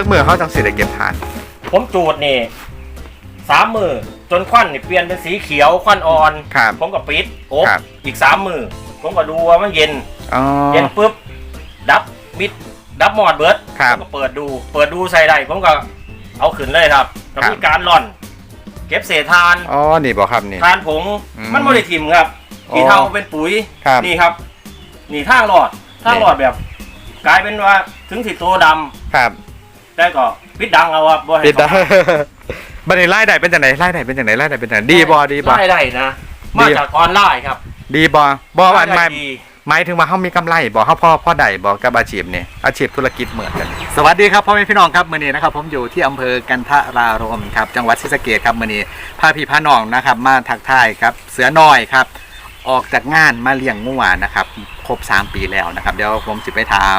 ประมาณจักมือเขาจังสิได้เก็บทาน ผมจูดนี่สามมือจนควันนี่เปลี่ยนเป็นสีเขียวควันอ่อน ครับผมก็ปิดโอบครับ อีกสามมือผมก็ดูว่ามันเย็น อ๋อ เย็นปุ๊บ ดับมิดดับหมอดเบิร์ดครับ ผมก็เปิดดู เปิดดูใส่ได้ผมก็เอาขึ้นเลยครับก็ครับมีการร่อน เก็บเศษทาน อ๋อ นี่บอกครับนี่ ทานผงอืมมันไม่ได้ทิมครับอ๋อขี้เท่าเป็นปุ๋ยครับนี่ครับนี่ทางหลอดทางหลอดแบบ กลายเป็นว่าถึงสิตัวดำครับ แต่ก็ปิดดังเอาครับบ่ให้ปิดได้เขาบันนี้ไล่ได้เป็นจังไหนไล่ได้เป็นจังไหนไล่ได้เป็นจังไหนดีบอดีบอ ได้ได้นะ มาจากออนไลน์ครับดีบอบออันหมายได้ดีหมายถึงว่าเขามีกำไรบอกเขาพ่อพ่อใดบอกกับอาชีพนี่อาชีพธุรกิจเหมือนกัน สวัสดีครับพ่อแม่พี่น้องครับมื่อนี้นะครับผมอยู่ที่อำเภอกันทรารมครับจังหวัดศรีสะเกษครับมื่อนี้พาพี่พาน้องนะครับมาทักทายครับเสือน้อยครับ ออกจากงานมาเลี้ยงงัวนะครับครบ 3 ปีแล้วนะครับ เดี๋ยวผมจะไปถาม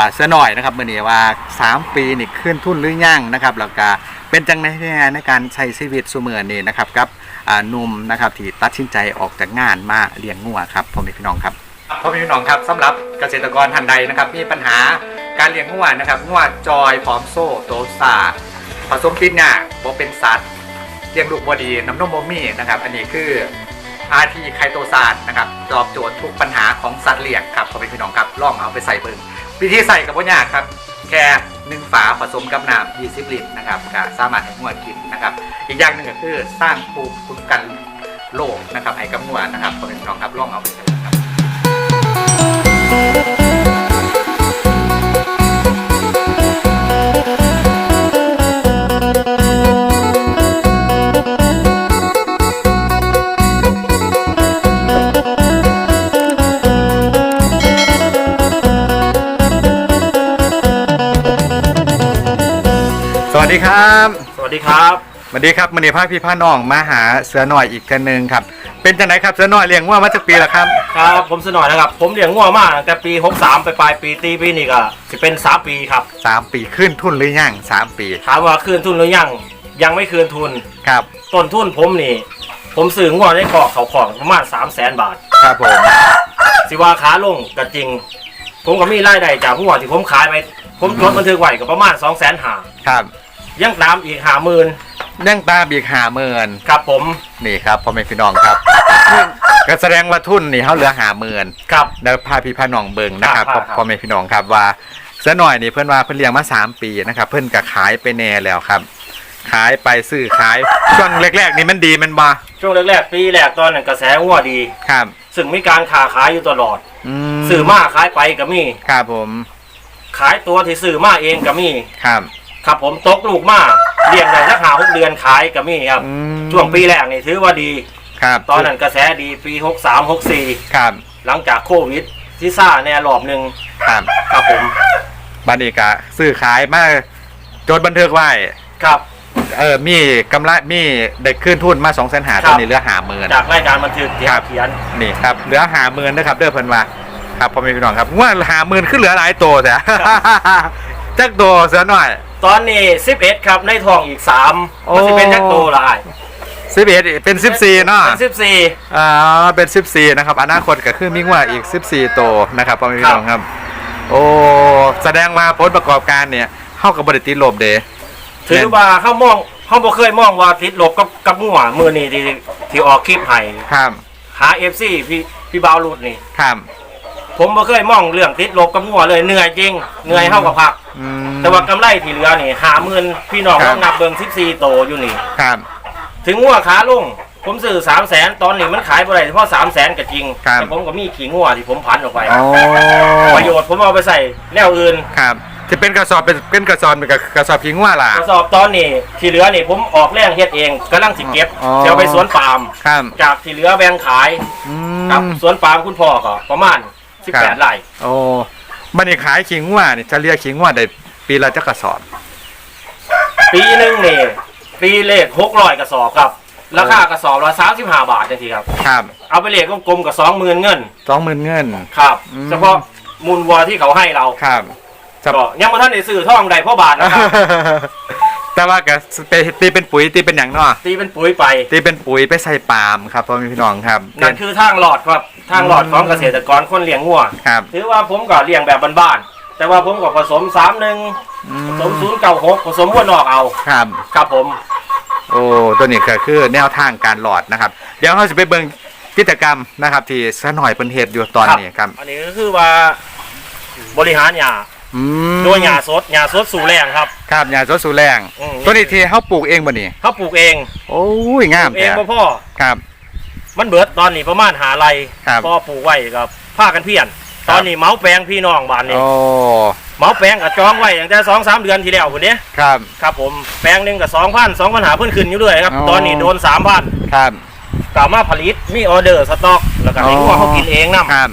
อ่าเสือน้อยนะครับมื่อนี้ว่า 3 ปีนี่ขึ้นทุนหรือยังนะครับแล้วก็เป็นจังไงในการใช้ชีวิตสุเมือนี่นะครับกับอ่าหนุ่มนะครับที่ตัดสินใจออกจากงานมาเลี้ยงงัวครับพ่อแม่พี่น้องครับพ่อแม่พี่น้องครับสำหรับเกษตรกรท่านใดนะครับมีปัญหาการเลี้ยงงัวนะครับงัวจอยผอมโซ่โตซาผสมติดงาบ่เป็นสัตว์เลี้ยงลูกบ่ดีน้ำนมบ่มีนะครับ อันนี้คือ อาทีไคโตซานนะครับตอบโจทย์ทุกปัญหาของสัตว์เลี้ยงครับพอเป็นพี่น้องครับลองเอาไปใส่เบิ่งวิธีใส่กับบ่ยากครับ แค่หนึ่งฝาผสมกับน้ำ20 ลิตรนะครับก็สามารถให้งวดกินนะครับ อีกอย่างหนึ่งก็คือสร้างภูมิคุ้มกันโรคนะครับให้กับงัดนะครับพอเป็นพี่น้องครับลองเอาไปใส่ครับ วัสดีครับ สวัสดีครับสวัสดีครับมันนี้พาพี่พาน้องมาหาเสือหน่อยอีกกันหนึ่งครับ เป็นจังไหนครับเสือหน่อยเลี้ยงว่ามาจากปีละครับ ครับ ผมสนอยนะครับ ผมเลี้ยงงัวมาตั้งแต่ปี 63 ไปปลายปีตีปีนี่ก็จะเป็น 3 ปีครับ สามปีขึ้นทุนหรือยังสามปีถามว่าคืนทุนหรือยัง ยังไม่คืนทุน ครับต้นทุนผมนี่ ผมซื้องัวได้ขอกเขาของประมาณ 3 0 0แสนบาท ครับผมสิว่าขาลงก็จริง ผมก็มีรายได้จากงัวที่ผมขายไป ผมจดบันทึกไว้ก็ประมาณ 2 0 0แสนหา ครับ ยังตามอีกหาหมื่นยังตามอีกหาเมินครับผมนี่ครับพ่อแม่พี่น้องครับก็แสดงว่าทุนนี่เขาเหลือหาเมินครับแล้วพาพี่พาน้องเบิงนะครับครับครับพ่อแม่พี่น้องครับว่าเสือหน่อยนี่เพื่อนว่าเพื่อนเลี้ยงมาสามปีนะครับ เพื่อนก็ขายไปแน่แล้วครับ ขายไปซื้อขายช่วงแรกๆนี่มันดีแมันบ่ช่วงแรกๆปีแรกตอนนั้นกระแสงัวดีครับ ซึ่งมีการค้าขายอยู่ตลอดอืมซื้อมาขายไปก็มีครับผม ขายตัวที่ซื้อมาเองก็มีครับ ครับผมตกลูกมาเลี้ยงได้สักหาหกเดือนขายก็มีครับ อืมช่วงปีแรกนี่ถือว่าดี ครับตอนนั้นกระแสดีปีหกสามหกสี่ครับหลังจากโควิดที่ซ่าแน่รอบหนึ่งครับครับผมบันนี้ก็ซื้อขายมาจดบันทึกไว้ ครับ เออมีกำไรมีเด็กขึ้นทุนมาสองแสนหาคตรัอบนนี้เหลือหาหมื่น จากรายการบันทึกที่ครับ เขียนนี่ครับเหลือหาหมื่นนะครับเด้อเพิ่นว่าครับพ่อแม่พี่น้องครับว่าหาหมื่นขึ้นเหลือหลายตัวแต่ จักตัวเสือหน่อย ตอนนี้สิบเอ็ดครับในทองอีกสามโอ้มันจะเป็นยักษ์โตหลายสิบเอ็ดเป็นสิบสี่เนาะเป็นสิบสี่อ่าเป็นสิบสี่นะครับอนาคตก็คือมิ่งว่าอีกสิบสี่ตัวนะครับพ่อแม่พี่น้องครับ โอ้แสดงมาผลประกอบการเนี่ยเข้ากับบริติดลบเดถือว่าเขามองเขาบ่เคยมองว่าติดลบกับกับงัวมือนี่ที่ที่ออกคลิปให้ครับหาเอฟซีพี่พี่บาวรุดนี่ครับผมบ่เคยมองเรื่องติดลบกับงัวเลยเหนื่อยจริงเหนื่อยเท่ากับพักอืม แต่ว่ากำไรที่เหลือนี่หาหมื่นพี่น้องครัต้บ องนับเบิ่ง14โตอยู่นี่ ครับ ถึงงัวขาลง ผมซื้อ3 0 0แสนตอนนี้มันขายบ่ได้เฉพาะ3 0 0แสนก็จริง ครับ แต่ผมก็มีขี้งัวที่ผมพันออกไปโอ้ประโยชน์ผมเอาไปใส่แนวอื่น ครับที่เป็นกระสอบเป็นเป็นกระสอบเป็นกระสอบพิงว่าล่ะ กระสอบตอนนี้ที่เหลือนี่ผมออกแรงเฮ็ดเองกำลังสิเก็บอ๋อ เดี๋ยวไปสวนปาล์มครับจากที่เหลือแบ่งขายอืกับม สวนปาล์มคุณพ่อก็ประมาณ ครับ 18ไร่โอ้มันนี่ขายขิงว่านี่จะเรียกขิงว่าได้ ปีละจักกระสอบ ปีหนึงนี่ปีเลข600กระสอบครับ ราคากระสอบละ35บาทจังซี่ครับ ครับเอาไปเลขกลมๆกับ20,000เงินสองหมื่นเงิน ครับ อืม เฉพาะมูลวัวที่เขาให้เราครับจะก็ยังมาท่านได้ซื้อท่องใดพ่อบาทนะครับ แต่ว่าก็ไปตีเป็นปุ๋ยตีเป็นอย่างเนาะตีเป็นปุ๋ยไป ตีเป็นปุ๋ยไปใส่ปาล์มครับพ่อแม่พี่น้องครับนั่นคือทางหลอดครับ ทางหลอดของเกษตรกรคนเลี้ยงวัว ครับ ถือว่าผมก็เลี้ยงแบบบ้านๆ แต่ว่าผมก็ผสมสามหนึ่งอืผสมศูนย์เก่าหกผสมวัวนอกเอาครับ ครับผม โอ้ตัวนี้ก็คือแนวทางการหลอดนะครับ เดี๋ยวเราจะไปเบิ่งกิจกรรมนะครับ ที่สะหน่อยเป็นเหตุอยู่ตอนนี้ครับ อันนี้ก็คือว่าบริหารหญ้าอืมโดยหญ้าสดหญ้าสดสู่แรงครับ ครับยาสดสูแรง อืม ตัวนี้ที่เขาปลูกเองบ่นี่เขาปลูกเองโอ้ยงามปลูกเอแต่งบ่พ่อ ครับ มันเบิดตอนนี้ประมาณหาไรครับพ่อปลูกไว้กับผ้ากันเพี้ยนครับ ตอนนี้เมาแปลงพี่น้องบ้านนี้โอ้เมาแปลงกับจองไว้ตั้งแต่สองสามเดือนที่แล้วคนนี้ครับ ครับผมแปลงหนึ่งกับสองพันสองพันหาเพิ่นขึ้นอยู่ด้วยครับอ๋อตอนนี้โดนสามพันครับกล่าวมาผลิตมีออเดอร์สต็อก แล้วก็ให้อ๋องัวเขากินเองนํครับ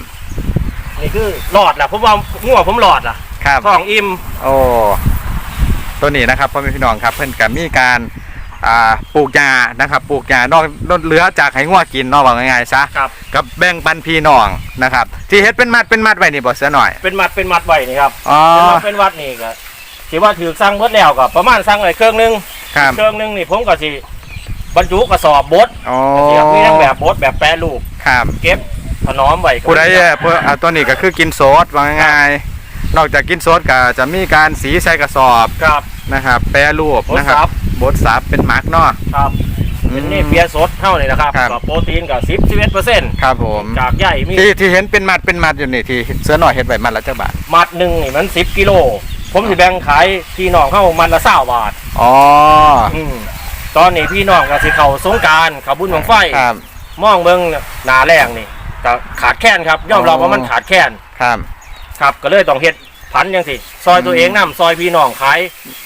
นี่คือหลอดล่ะผมว่างัวผมหลอดล่ะครับท้องอิ่มโอ้ตัวนี้นะครับพ่อแม่พี่น้องครับเพื่อนกับมีการ อ่าปลูกยานะครับ ปลูกยานอกนอกเหลือจากให้งัวกินเนอกว่าง่ายๆซะครับ กับแบ่งปันพี่น้องนะครับ ที่เฮ็ดเป็นมัดเป็นมัดไว้นี่บ่เสียหน่อยเป็นมัดเป็นมัดไว้นี่ครับอ๋อเป็นมัดเป็นวัดนี่ก็สิว่าถือสั่งเบิดแล้วก็ประมาณสั่งไว้เครื่องหนึงครับเครื่องหนึงนี่ผมก็สิบรรจุกระสอบบดอ๋อเดี๋ยวมีทั้งแบบบดแบบแปรรูปครับ เก็บถนอมไว้ก็ผู้ใดมีเอ่อเพื่ออ่าตัวนี้ก็คือกินโซดว่าง่ายๆนอกจากกินโซดก็จะมีการสีใส่กระสอบ ครับ นะครับ แปรรูปบดนะครับซับ บดสับเป็นหมักเนาะครับเป็นนี่เปียสดเท่านี่นะครับครับกับโปรตีนกับสิบสิบเอ็ดเปอร์เซ็นต์ครับผมจากใหญ่มีที่ที่เห็นเป็นมัดเป็นมัดอยู่นี่ที่เสือหน่อยเห็ดไว้มัดละจักบาทมัดหนึ่งนี่มันสิบกิโลผมสิแบ่งขายพี่น้องเข้ามันละเศร้าบาทอ๋ออืมตอนนี้พี่น้องก็สิเข้าสงกรารเขาบุญของไฟครับมองเบิ่งหนาแรงนี่ก็ขาดแคลนครับยอมรับอ๋อว่ามันขาดแคลนครับ ครับก็เลยต้องเฮ็ด พันยังสิซอยตัวเองนํซอยพี่น้องขาย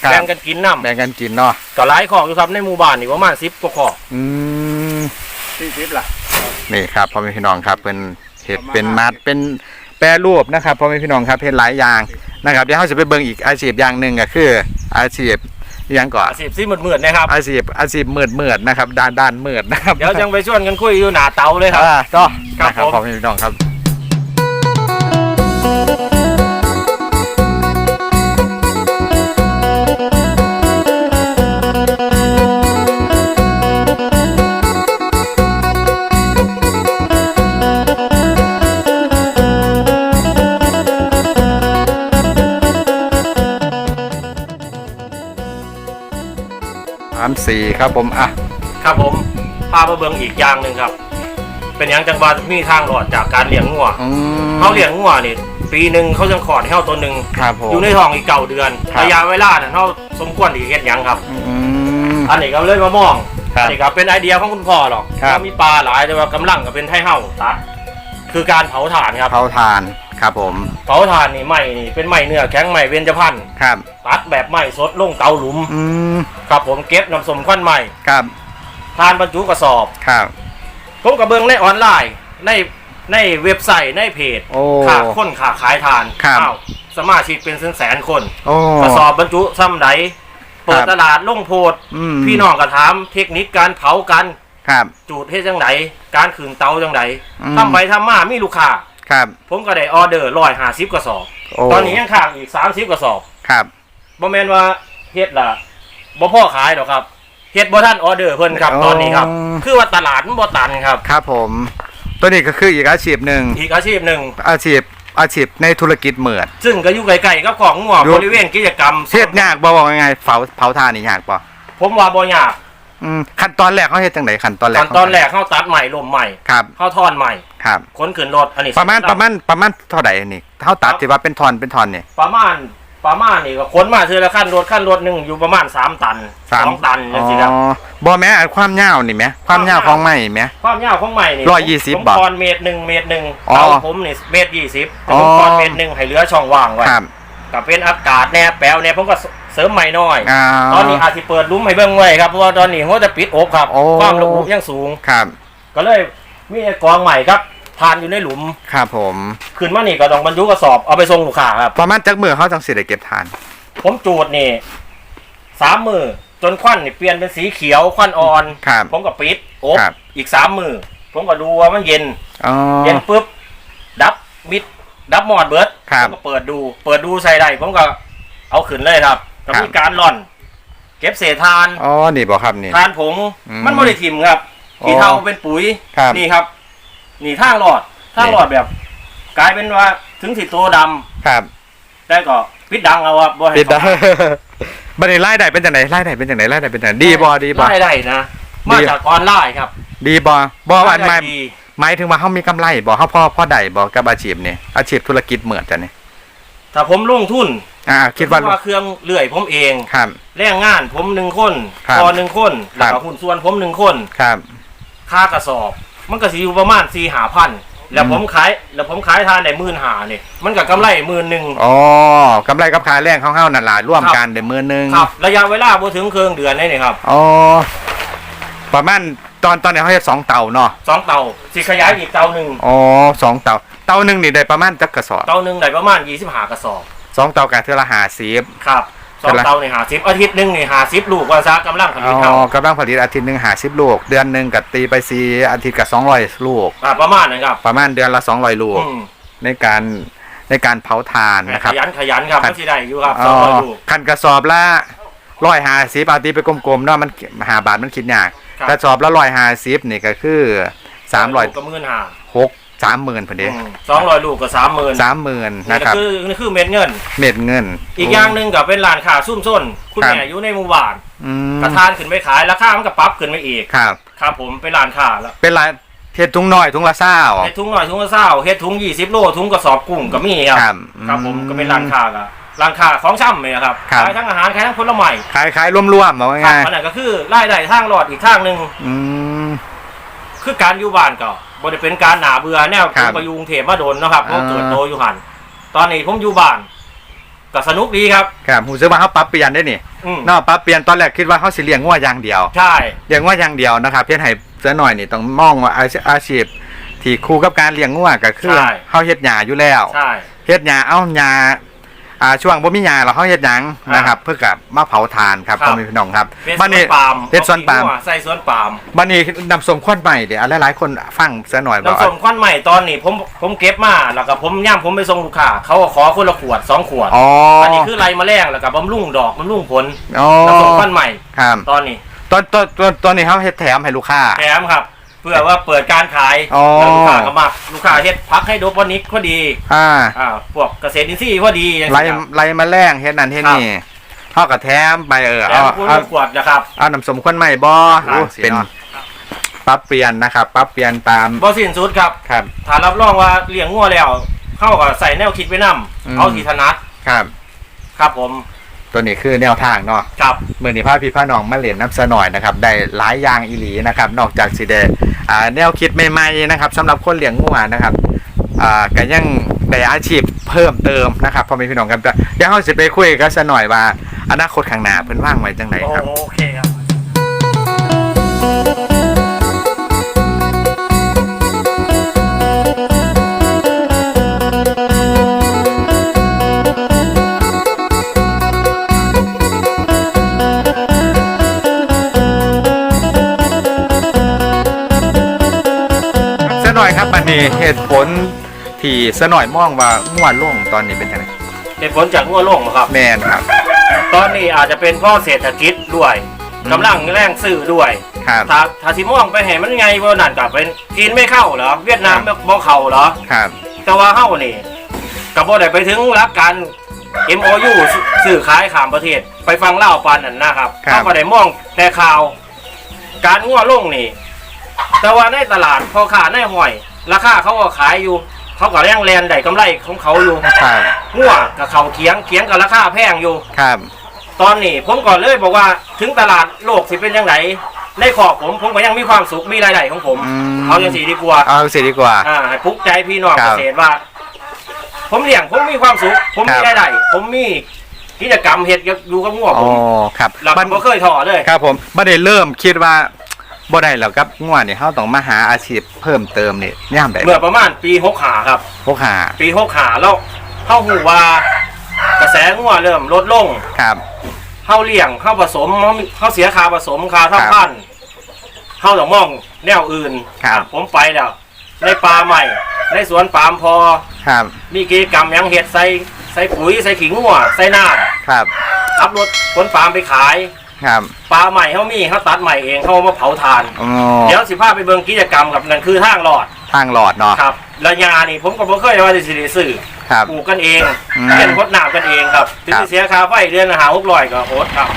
ครับ แบ่งกันกินนํแบ่งกันกินเนาะก็หลายของอยู่ครับในหมู่บ้านนี่ประมาณ10กว่าข้ออืม40ล่ะ นี่ครับพ่อแม่พี่น้องครับเป็นเห็ดเป็นมัดเป็นแปรรูปนะครับพ่อแม่พี่น้องครับเห็ดหลายอย่างนะครับเดี๋ยวเราจะไปเบิ่งอีกอาชีพอย่างหนึ่งก็คือ อาชีพอิหยังก่อนอาชีพซีมืดๆนะครับ อาชีพอาชีพมืดมืดๆนะครับ ด้านด้านมืดนะครับ เดี๋ยวจังไปชวนกันคุยอยู่หน้าเตาเลยครับ อ่าก็ครับนะครับผม พ่อแม่พี่น้องครับ สามสี่ครับผมอะครับผมพามาเบิ่งอีกอย่างหนึ่งครับ เป็นอย่างจังหวัดมีทางรอดจากการเลี้ยงงัวอืมเขาเลี้ยงงัวนี่ปีหนึ่งเขาจะขอดให้เขาตัวหนึ่งครับผม อยู่ในท้องอีกเก่าเดือนครับ ระยะเวลาน่ะเขาสมควรที่เฮ็ดหยังครับ อืม อันนี้ก็เลยมามองครับอันนี้ก็เป็นไอเดียของคุณพ่อหรอกครับ ว่ามีปลาหลายแต่ว่ากำลังก็เป็นไทเฮ้าตัดคือการเผาถ่านครับ เผาทาน ครับผมเผาถ่านนี่ไหม้นี่เป็นไหม้เนื้อแข็งไหม้เบญจพรรณครับ ตัดแบบไหม้สดลงเตาหลุม อืมครับผมเก็บน้ำสมควันใหม่ครับทานบรรจุกระสอบ ครับ ผมกับเบิงในออนไลน์ในในเว็บไซต์ในเพจโอ้ขาค้นขาขายทานครับ อ้าวสมาชิกเป็นแสนๆคน โอ้ กระสอบบรรจุซ้ำใดเปิดครับตลาดลงโพดอืม พี่น้องก็ถามเทคนิคการเผากัน ครับ จูดเฮ็ดจังไดการขืนเตาจังไดอืม ทำไปทำมามีลูกค้า ครับ ผมก็ได้ออเดอร์ร้อยห้าสิบกระสอบ โอ้ ตอนนี้ยังข้างอีกสามสิบกระสอบครับบ่แม่นว่าเฮ็ดล่ะบ่พ่อขายหรอกครับเฮ็ดบ่ทันออเดอร์เพิ่นครับตอนนี้ครับ คือว่าตลาดมันบ่ตันครับ ครับผม ตัวนี้ก็คืออีกอาชีพหนึ่งอีกอาชีพหนึ่ง อาชีพอาชีพในธุรกิจเหมือด ซึ่งก็อยู่ไกลๆกับของงัวอยู่ บริเวณกิจกรรมเฮ็ดยากบ่บอกยังไงเผาเผาทานนี่ยากบ่ผมว่าบ่ยาก อืมขั้นตอนแรกเขาเฮ็ดจังไดขั้นตอนแรกขั้นตอนแรกเข้าตัดใหม่ลมใหม่ครับเข้าท่อนใหม่ครับขนขึ้นรถอันนี้ประมาณประมาณประมาณเท่าไหร่นี่เท่าตัดที่ว่าเป็นทอนเป็นทอนนี่ประมาณประมาณนี่ก็ขนมาเทือละขั้นรถขั้นรถหนึ่งอยู่ประมาณ3ตันสามสองตันอ๋จัองซี่ครับบ่แม้อันความยาวนี่แหมความยาวของไม้แหมความยาวของใหม่นี่ร้อยยี่สิบผมบาทคอนเมตรหนึ่งเมตรหนึ่งอ๋อเตาผมนี่เมตรยี่สิบอ๋อผมคอนเมตรหนึ่งให้เหลือช่องว่างไว้ครับกับเป็นอากาศแนบแปลวเนี่ยผมก็ เสริมใหม่น้อย อ่า ตอนนี้อาจจะเปิดลุ้มให้เบิ่งไว้ครับเพราะว่าตอนนี้หัวจะปิดอกครับโอ้ ความระอุยังสูง ครับก็เลยมีไอ้กองใหม่ครับทานอยู่ในหลุมครับผม ขึ้นมานี่ก็ต้องบรรจุกระสอบเอาไปส่งลูกค้าครับ ประมาณจักมือเขาจังสิได้เก็บทาน ผมจูดนี่สามมือจนควันนี่เปลี่ยนเป็นสีเขียวควันอ่อน ครับผมก็ปิดอบครับ อีกสามมือผมก็ดูว่ามันเย็น อ๋อ เย็นปุ๊บ ดับมิดดับหมอดเบิร์ดครับ ผมก็เปิดดู เปิดดูใส่ได้ผมก็เอาขึ้นเลยครับ ก็ครับมีการร่อน เก็บเศษทานอ๋อนี่บ่ครับนี่ ทานผงอืมมันไม่ได้ทิมครับอ๋อขี้เท่าเป็นปุ๋ยครับ นี่ครับ นี่ทางหลอดทางหลอดแบบ กลายเป็นว่าถึงสิโตดำครับแต่ก็ปิดดังเอาครับบ่ให้ปิดได้ เขา บัดนี้รายได้เป็นจังไดรายได้เป็นจังไดรายได้เป็นจังไดดีบ่ดีบ่ได้ได้นะมาจากออนไลน์ครับดีบ่บ่ว่าหมายได้ดีหมายถึงว่าเฮามีกำไรบ่เฮาพอพอได้บ่กับอาชีพนี่อาชีพธุรกิจเหมือนจังนี่ ถ้าผมลงทุนอ่าคิดว่า ว่าเครื่องเลื่อยผมเองครับ แรงงานผมหนึ่งคนครับพอหนึ่งคนครัแล้วบก็หุ้นส่วนผมหนึ่งคน ครับ ค่ากระสอบ มันก็สิอยู่ประมาณสี่หาพันแล้วผมขายแล้วผมขายทานได้หมื่นหาเนี่ยมันก็กำไรหมื่นหนึ่ง อ๋อกำไรกับค่าแรงของเฮานั่นล่ะร่วมครับกันได้มื้อนึงครับ ระยะเวลาบ่ถึงเครื่องเดือนนี่นี่ครับ อ๋อประมาณ ตอนตอนนี้เขาเฮ็ดสองเตาเนาะสองเตาสิขยายอีกเตาหนึ่งอ๋อสองเตาเตาหนึงนี่ได้ประมาณจักกระสอบเตาหนึ่งได้ประมาณยี่สิบหากระสอบสองเตากะเทื่อละ50ครับสองเตาในหาสิบอาทิตย์หนึ่งในหาสิบลูกว่าซากำลังผอ๋ลิตเท่าอกำลังผลิตอาทิตย์หนึง50ลูก เดือนหนึงก็ตีไป4อาทิตย์ก็200ลูกอ่าประมาณนั้นครับประมาณเดือนละ200ลูกอืมในการในการเผาถ่านนะคขรับยันขยันครับครับมันสิได้อยู่ครับอ๋สองร้อยอลูกคันกระสอบละร้อยห้าสิบอาตีไปกลมๆเนาะมันหาบาทมันคิดยาก ครับ กระสอบละร้อยห้าสิบนี่ก็คือสามร้อยลูกก็หมื่นหาหกสามหมื่นพอดีสองร้อยลูกก็สามหมื่นสามหมื่นนี่นะครับ คือนี่คือเม็ดเงิน เม็ดเงิน อีกอย่างหนึ่งก็เป็นร้านค้าซุ่มซ่นคุณครับ แม่อยู่ในหมู่บ้านอืมกระทานขึ้นไปขายราคามันก็ปรับขึ้นไปอีกครับ ครับผมเป็นร้านค้าแล้วเป็นไรเฮ็ดถุงน้อยถุงละเศร้า เฮ็ดถุงหน่อยถุงละเศร้าเฮ็ดถุงยี่สิบโลถุงกระสอบกุ้งก็มีครับครับครับผมอืม ก็เป็นร้านค้าก็ ร้านค้าของช่ำเลยครับครับ ขายทั้งอาหารขายทั้งผลไม้ขายขายรวมๆเอาครับง่ายอันนั้นก็คือรายได้ทางรอดอีกทางหนึ่งๆอืม คือการอยู่บ้านก็บ่ได้เป็นการหนาเบื่อแนวครัผมบไปอยู่กรุงเทพมาโดนเนาะครับเพราะอ่า เกิดโตอยู่หันตอนนี้ผมอยู่บ้านก็สนุกดีครับ ครับผมซื้อมาเขาปรับเปลี่ยนได้นี่อืมเนาะปรับเปลี่ยนตอนแรกคิดว่าเขาสิเลี้ยงงัวอย่างเดียว ใช่ เลี้ยงงัวอย่างเดียวนะครับเพียงให้เสือหน่อยนี่ต้องมองว่าอาชีพอาชีพที่คู่กับการเลี้ยงงัวก็คือเฮาเฮ็ดหญ้าอยู่แล้ว ใช่ เฮ็ดหญ้าเอาหญ้า อ่าช่วงบ่มีหญ้าเราเฮาเฮ็ดหยังนะครับ เพื่อกับมาเผาถ่านครับพ่อแม่พี่น้องครับเป็นสบัดวนนี้ปาล์มเป็นสวนปาล์มใส่สวนปาล์มบัดนี้นำส้มควันใหม่เดี๋ยวหลายๆคนฟังเสือหน่อยบอกน้ำส้มควันใหม่ตอนนี้ผมผมเก็บมาแล้วก็ผมย่ำผมไปส่งลูกค้าเขาก็ขอคนละขวดสองขวดอ๋ออัอันนี้คือไรมาแรงแล้วก็บำรุงดอกบำรุงผลอ๋อน้ำส้มควันใหม่ครับตอนนี้ตอนตอนตอนตอนนี้เฮาเฮ็ดแถมให้ลูกค้า แถมครับ เพื่อว่าเปิดการขายอ๋อ แล้วลูกค้าก็มาลูกค้าเฮ็ดพักให้โดโปนิกพอดีอ่าอ่าพวกเกษตรอินทรีย์พอดีอย่างไล่เงี้ยครับไล่มาแรงเฮ็ดนั่นเฮ็ดนี่เฮาก็แถมไปเออแถเอามคุณเอา ขวดนะครับ เอาน้ำส้มควันใหม่บ่ครับโอ้เป็น ปรับเปลี่ยนนะครับ ปรับเปลี่ยนตาม บอสินสุดครับครับ ถ้ารับรองว่าเลี้ยงงัวแล้ว เข้ากับใส่แนวคิดไว้นํอืม เอาที่ถนัดครับ ครับผม ตัวนี้คือแนวทางเนาะครับเมื่อนี้พาพี่พาน้องมาเล่นน้ำสะหน่อยนะครับ ได้หลายอย่างอีหลีนะครับ นอกจากสิเดอ่าแนวคิดใหม่ๆนะครับสำหรับคนเลี้ยงงูนะครับอ่าก็ยังได้อาชีพเพิ่มเติมนะครับพ่อแม่พี่น้องครับแต่เดี๋ยวเราสิไปคุยกันสะหน่อยว่าอนาคตข้างหน้าเพิ่นว่างไว้จังไดครับโอเค น่อยครับบัดนี้เหตุผลที่สะหน่อยมองว่าง่วนลงตอนนี้เป็นจังไดเหตุผลจากงัวโลงนะครับ แม่นครับ ตอนนี้อาจจะเป็นเพราะเศรษฐกิจด้วยอืม กำลังแรงซื้อด้วย ครับ ถ้าถ้าสิมองไปเห็นมันไงบ่นั่นกับเป็นจีนไม่เข้าเหรอเวียดนามบ่เข้าเหรอ ครับ แต่ว่าเฮานี่กับบ่ได้ไปถึงรักการ MOU สื่อขายข้ามประเทศ ไปฟังเล่าวปานนั้นนะครับครับ เขาก็ได้มองแต่ข่าว การงัวลงนี่ แต่ว่าในตลาดพอขาในห้อย ราคาเขาก็ขายอยู่ เขาก็ยังแลนได้กำไรของเขาอยู่ครับงัวกับเขาเคียงเคียงกับราคาแพงอยู่ ครับ ตอนนี้ผมก่อนเลยบอกว่าถึงตลาดโลกสิเป็นยังไงในขอบผมผมก็ยังมีความสุขมีรายได้ของผมอืม เอาอย่างสีดีกว่าเอาสิดีกว่า อ่าให้ปลุกใจพี่น้องครัเกบษตรว่า ผมเลี้ยงผมมีความสุข ผมครัมีบรายได้ผมมีกิจกรรมเฮ็ดอยู่กับงัวอ๋ผอมครับเรามันผมเคยถอเลย ครับผมบ่ได้เริ่มคิดว่า บ่ได้แล้วครับง่วนนี่เฮาต้องมาหาอาชีพเพิ่มเติมนี่ยามใดเมื่อประมาณปีหกขาครับ พวกหาปีหกขาแล้วเข้าหูว่ากระแสงัวเริ่มลดลง ครับ เข้าเลี้ยงเข้าผสมเข้าเสียค่าผสมค่าครัท่าบพันธุ์เข้าต้องมองแนวอื่นครับ ผมไปแล้วในป่าใหม่ ในสวนปาล์มพอ ครับมีกิจกรรมหยังเห็ดใส่ใส่ปุ๋ยใส่ขิงงัวใส่น้ครับำขับรถขนปาล์มไปขาย ครับปลาใหม่เขามีเขาตัดใหม่เองเขาเอามาเผาทาน อ๋อเดี๋ยวสิพาไปเบิ่งกิจกรรมกับนั่นคือทางหลอดทางหลอดเนาะครับระยานี่ผมก็บ่เคยว่าสิได้ซื้อครับ ปลูกกันเองอืมเลี้ยงพดน้ำกันเองครับถึงครับจะเสียค่าไฟเดือนละหาหกร้อยก็โหดครับ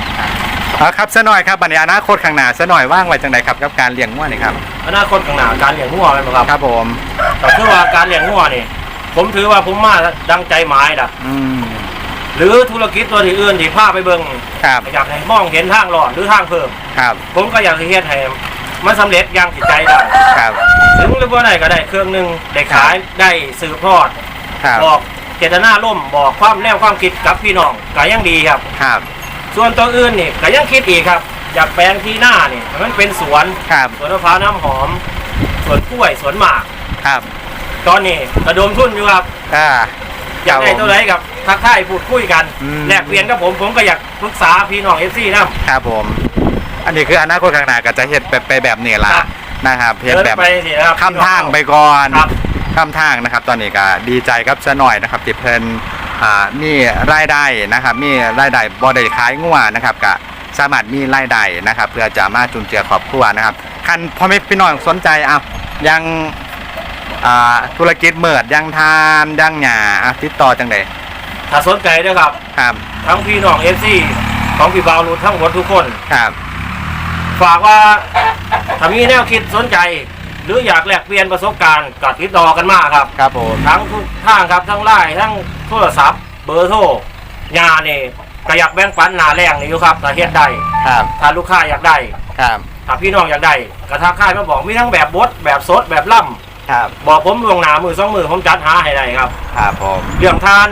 เอาครับซะหน่อยครับบัดนี้อนาคตข้างหน้าซะหน่อยว่างไว้จังไดครับกับการเลี้ยงงัวนี่ครับอนาคตข้างหน้าการเลี้ยงงัวเป็นบ่ครับ ครับผมแต่คือว่าการเลี้ยงงัวนี่ผมถือว่าผมมาดังใจหมายนะอืม หรือธุรกิจตัวที่อื่นที่พาไปเบิ่งครับอยากให้มองเห็นทางหลอดหรือทางเพิ่ม ครับ ผมก็อยากจะเฮ็ดให้มันสำเร็จอย่างจิตใจได้ครับ ถึงหรือว่าไหนก็ได้เครื่องหนึงได้ขายได้สืบทอดครับบอกเจตนาร่วมบอกความแนวความคิดกับพี่น้องก็ยังดีครับ ครับ ส่วนตัวอื่นนี่ก็ยังคิดอีกครับ อยากแปลงที่หน้านี่ให้มันเป็นสวนครับสวนมะพร้าวน้ำหอม สวนกล้วยสวนหมากครับ ตอนนี้ระดมทุนอยู่ครับอ่า อยากได้เท่าไหรกับทักทายพูดคุยกันอืม แลกเปลี่ยนกับผมผมก็อยากปรึกษาพี่น้องเอฟซีนะ ครับผม อันนี้คืออนาคตข้างหน้าก็จะเฮ็ดไปไปแบบนี้ล่ะครับ นะครับเฮ็ดเดินแบบไปสินะครับข้ามทางไปก่อนครับ ข้ามทางนะครับ ตอนนี้ก็ดีใจครับซะหน่อยนะครับที่เพิ่นอ่ามีรายได้นะครับ มีรายได้บ่ได้ขายงัวนะครับก็สามารถมีรายได้นะครับ เพื่อจะมาจุนเจือครอบครัวนะครับคันพ่อแม่พี่น้องสนใจอะยัง อ่าธุรกิจเมิดยังทานยังหยาอะติดต่อจังไดถ้าสนใจนะครับ ครับทั้งพี่น้องเอฟซีของพี่บาวรุนทั้งหมดทุกคน ครับ ฝากว่าถ้ามีแนวคิดสนใจ หรืออยากแลกเปลี่ยนประสบการณ์ก็ติดต่อกันมาครับครับผมทั้งทุกทางครับทั้งไลน์ทั้งโทรศัพท์ เบอร์โทรงานนี่ก็อยากแบ่งปันหนาแรงนี่อยู่ครับถ้าเฮ็ดได้ครับถ้าลูกค้าอยากได้ครับถ้าพี่น้องอยากได้ก็ทักค่ายมาบอกมีทั้งแบบบดแบบสดแบบล่ำ ครับบอกผมลวงหนามือสองมือผมจัดหาให้ได้ครับ ครับผม เรื่องทาน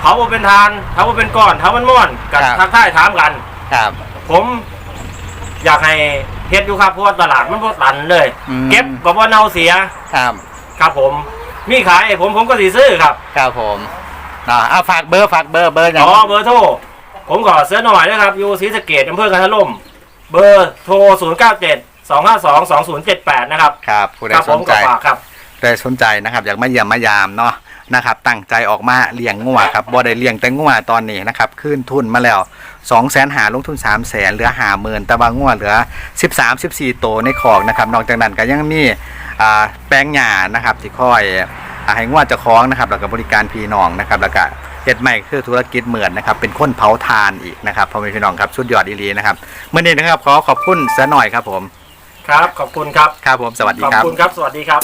เขาบ่เป็นทานเขาบ่เป็นก้อนเขามันม่อนกับครับ ทักทายถามกัน ครับ ผมอยากให้เฮ็ดอยู่ครับเพราะว่าตลาดมันบ่ตันเลย อืม เก็บก็บ่เน่าเสียครับครับผม มีขายให้ผมผมก็สิซื้อครับครับผมอ่าเอาฝากเบอร์ฝากเบอร์เบอร์อย่างอ๋อเบอร์โทรผมขอเสื้อหน่อยนะครับอยู่ศรีสะเกดอำเภอกันทะล่มเบอร์โทร 0 9 7 2 5 2 2 0 7 8นะครับครับผู้ใดครับสผนมใจก็ฝากครับ ผู้ใดสนใจนะครับ อยากมาเยี่ยมมายามเนาะนะครับ ตั้งใจออกมาเลี้ยงงัวครับบ่ได้เลี้ยงแต่งัวตอนนี้นะครับขึ้นทุนมาแล้ว2 0 0 0 0หาลงทุน 3 0 0 0 0เหลือหาหมื่นแต่ว่างัวเหลือ 13 14 โตวในคอกนะครับนอกจากนั้นก็ยังมีอ่าแป้งหญ้านะครับที่คอยอ่าให้งัวเจะคล้าของนะครับแล้วก็บริการพี่น้องนะครับแล้วก็เฮ็ดใหม่คือธุรกิจเหมือนนะครับเป็นคนเผาทานอีกนะครับพ่อแม่พี่น้องครับสุดยอดอีหลีนะครับเมื่อนี้นะครับขอขอบคุณซะหน่อยครับผม ครับ ขอบคุณครับ ครับผม สวัสดีขอบครับ คุณครับ สวัสดีครับ